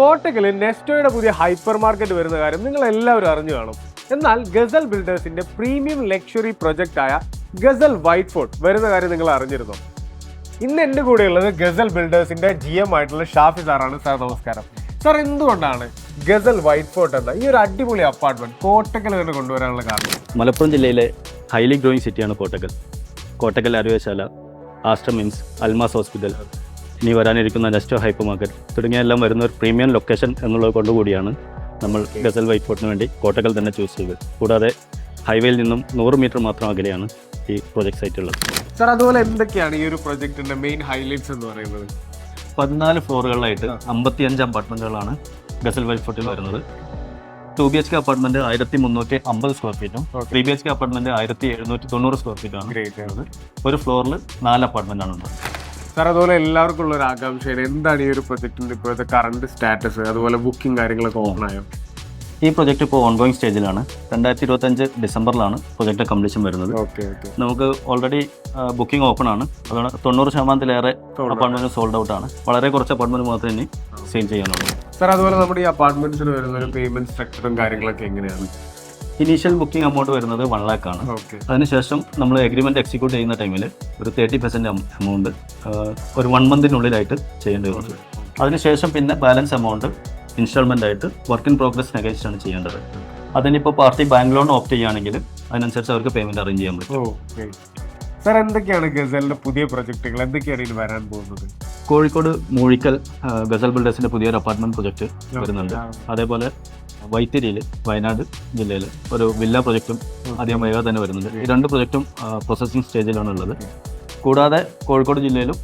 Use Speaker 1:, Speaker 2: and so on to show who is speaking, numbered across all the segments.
Speaker 1: കോട്ടക്കലിൽ നെസ്റ്റോയുടെ പുതിയ hyper market വരുന്ന കാര്യം നിങ്ങൾ എല്ലാവരും അറിഞ്ഞു കാണും. എന്നാൽ ഗസൽ ബിൽഡേഴ്സിന്റെ പ്രീമിയം ലക്ഷറി പ്രൊജക്റ്റ് ആയ ഗസൽ വൈറ്റ് ഫോർട്ട് വരുന്ന കാര്യം നിങ്ങൾ അറിഞ്ഞിരുന്നു? ഇന്ന് എന്റെ കൂടെയുള്ളത് ഗസൽ ബിൽഡേഴ്സിന്റെ ജി എം ആയിട്ടുള്ള ഷാഫി സാറാണ്. സാർ നമസ്കാരം. സാർ എന്തുകൊണ്ടാണ് ഗസൽ വൈറ്റ് ഫോർട്ട് എന്ന ഈ ഒരു അടിപൊളി അപ്പാർട്ട്മെന്റ് കോട്ടക്കൽ തന്നെ കൊണ്ടുവരാനുള്ള കാരണം?
Speaker 2: മലപ്പുറം ജില്ലയിലെ ഹൈലി ഗ്രോയിങ് സിറ്റിയാണ് കോട്ടക്കൽ. കോട്ടക്കൽ അരുവശാല ആസ്റ്റർ മിംസ് അൽമാസ് ഹോസ്പിറ്റൽ ഇനി വരാനിരിക്കുന്ന നെസ്റ്റോ ഹൈപ്പർ മാർക്കറ്റ്. തുടങ്ങിയ എല്ലാം വരുന്ന ഒരു പ്രീമിയം ലൊക്കേഷൻ എന്നുള്ളത് കൊണ്ടുകൂടിയാണ് നമ്മൾ ഗസൽ വൈറ്റ് ഫോർട്ടിന് വേണ്ടി കോട്ടകൾ തന്നെ ചൂസ് ചെയ്തത്. കൂടാതെ ഹൈവേയിൽ നിന്നും നൂറ് മീറ്റർ മാത്രം അകലെയാണ് ഈ പ്രോജക്റ്റ് സൈറ്റ് ഉള്ളത്.
Speaker 1: സാർ അതുപോലെ എന്തൊക്കെയാണ് ഈ ഒരു പ്രൊജക്ടിന്റെ മെയിൻ ഹൈലൈറ്റ്സ് എന്ന് പറയുന്നത്?
Speaker 2: പതിനാല് ഫ്ലോറുകളിലായിട്ട് അമ്പത്തിയഞ്ച് അപ്പാർട്ട്മെന്റുകളാണ് ഗസൽ വൈറ്റ് ഫോർട്ടിൽ വരുന്നത്. Two B H K apartment ആയിരത്തി മുന്നൂറ്റി അമ്പത് square ഫീറ്റും. Three B H K apartment ആയിരത്തി എഴുന്നൂറ്റി തൊണ്ണൂറ് സ്ക്വയർ ഫീറ്റാണ്
Speaker 1: ഗ്രേറ്റ് ആണ്
Speaker 2: ഒരു ഫ്ലോറിൽ നാല് അപ്പാർട്ട്മെന്റ് ആണ് ഉള്ളത്.
Speaker 1: സാർ അതുപോലെ എല്ലാവർക്കും ഉള്ള ഒരു ആകാംക്ഷയാണ്. എന്താണ് ഈ ഒരു പ്രൊജക്ടിന്റെ ഇപ്പോഴത്തെ കറണ്ട് സ്റ്റാറ്റസ് അതുപോലെ ബുക്കിംഗ് കാര്യങ്ങളൊക്കെ ഓപ്പൺ ആയോ?
Speaker 2: ഈ പ്രൊജക്റ്റ് ഇപ്പോൾ ഓൺഗോയിങ് സ്റ്റേജിലാണ് രണ്ടായിരത്തി ഇരുപത്തഞ്ച് ഡിസംബറിലാണ് പ്രൊജക്റ്റ് കംപ്ലീഷൻ വരുന്നത്.
Speaker 1: Okay okay.
Speaker 2: നമുക്ക് ഓൾറെഡി ബുക്കിംഗ് ഓപ്പൺ ആണ്. അതുകൊണ്ട് തൊണ്ണൂറ് ശതമാനത്തിലേറെ അപ്പാർട്ട്മെന്റ് സോൾഡ് ഔട്ട് ആണ്. വളരെ കുറച്ച് അപ്പാർട്ട്മെന്റ് മാത്രമേ ഇനി സെയിൽ ചെയ്യാനുള്ളൂ.
Speaker 1: സാർ അതുപോലെ നമ്മുടെ ഈ അപ്പാർട്ട്മെന്റ്സിന് വരുന്ന ഒരു പേയ്മെന്റ് സ്ട്രക്ചറും കാര്യങ്ങളൊക്കെ എങ്ങനെയാണ്?
Speaker 2: ഇനീഷ്യൽ ബുക്കിംഗ് എമൗണ്ട് വരുന്നത് വൺ ലാക്ക് ആണ്. അതിനുശേഷം നമ്മൾ എഗ്രിമെന്റ് എക്സിക്യൂട്ട് ചെയ്യുന്ന ടൈമിൽ ഒരു തേർട്ടി പെർസെന്റ് എമൗണ്ട് ഒരു വൺ മന്തിനുള്ളിലായിട്ട് ചെയ്യേണ്ടി വരുന്നത് അതിനുശേഷം പിന്നെ ബാലൻസ് എമൗണ്ട് ഇൻസ്റ്റാൾമെന്റ് ആയിട്ട് വർക്ക് ഇൻ പ്രോഗ്രസ് നെഗേഷനാണ് ചെയ്യേണ്ടത്. അതിനിപ്പോൾ പാർട്ടി ബാങ്ക് ലോൺ ഓപ്റ്റ് ചെയ്യുകയാണെങ്കിൽ അതിനനുസരിച്ച് അവർക്ക് പേയ്മെന്റ് അറേഞ്ച് ചെയ്യാൻ പറ്റും.
Speaker 1: സാർ എന്തൊക്കെയാണ് ഗസലിന്റെ പുതിയ പ്രൊജക്ടുകൾ? എന്തൊക്കെയാണ് ഇതിൽ വരാൻ പോകുന്നത്?
Speaker 2: കോഴിക്കോട് മൂഴിക്കൽ ഗസൽ ബിൽഡേഴ്സിന്റെ പുതിയൊരു അപ്പാർട്ട്മെന്റ് പ്രൊജക്ട് വരുന്നുണ്ട്. അതേപോലെ വൈത്തിരിയിൽ വയനാട് ജില്ലയിൽ ഒരു വില്ല പ്രൊജക്റ്റും അധികം വൈകാതെ തന്നെ വരുന്നുണ്ട്. ഈ രണ്ട് പ്രൊജക്റ്റും പ്രോസസ്സിംഗ് സ്റ്റേജിലാണ് ഉള്ളത്. കൂടാതെ കോഴിക്കോട് ജില്ലയിലും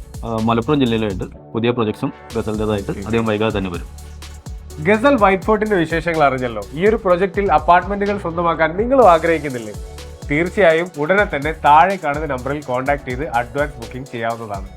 Speaker 2: മലപ്പുറം ജില്ലയിലുമായിട്ട് പുതിയ പ്രൊജക്ട്സും ഗസലിന്റെതായിട്ട് അധികം വൈകാതെ തന്നെ വരും.
Speaker 1: ഗസൽ വൈറ്റ് ഫോർട്ടിന്റെ വിശേഷങ്ങൾ അറിഞ്ഞല്ലോ. ഈ ഒരു പ്രൊജക്റ്റിൽ അപ്പാർട്ട്മെന്റുകൾ സ്വന്തമാക്കാൻ നിങ്ങളും ആഗ്രഹിക്കുന്നില്ലേ? തീർച്ചയായും ഉടനെ തന്നെ താഴെ കാണുന്ന നമ്പറിൽ കോൺടാക്ട് ചെയ്ത് അഡ്വാൻസ് ബുക്കിംഗ് ചെയ്യാവുന്നതാണ്.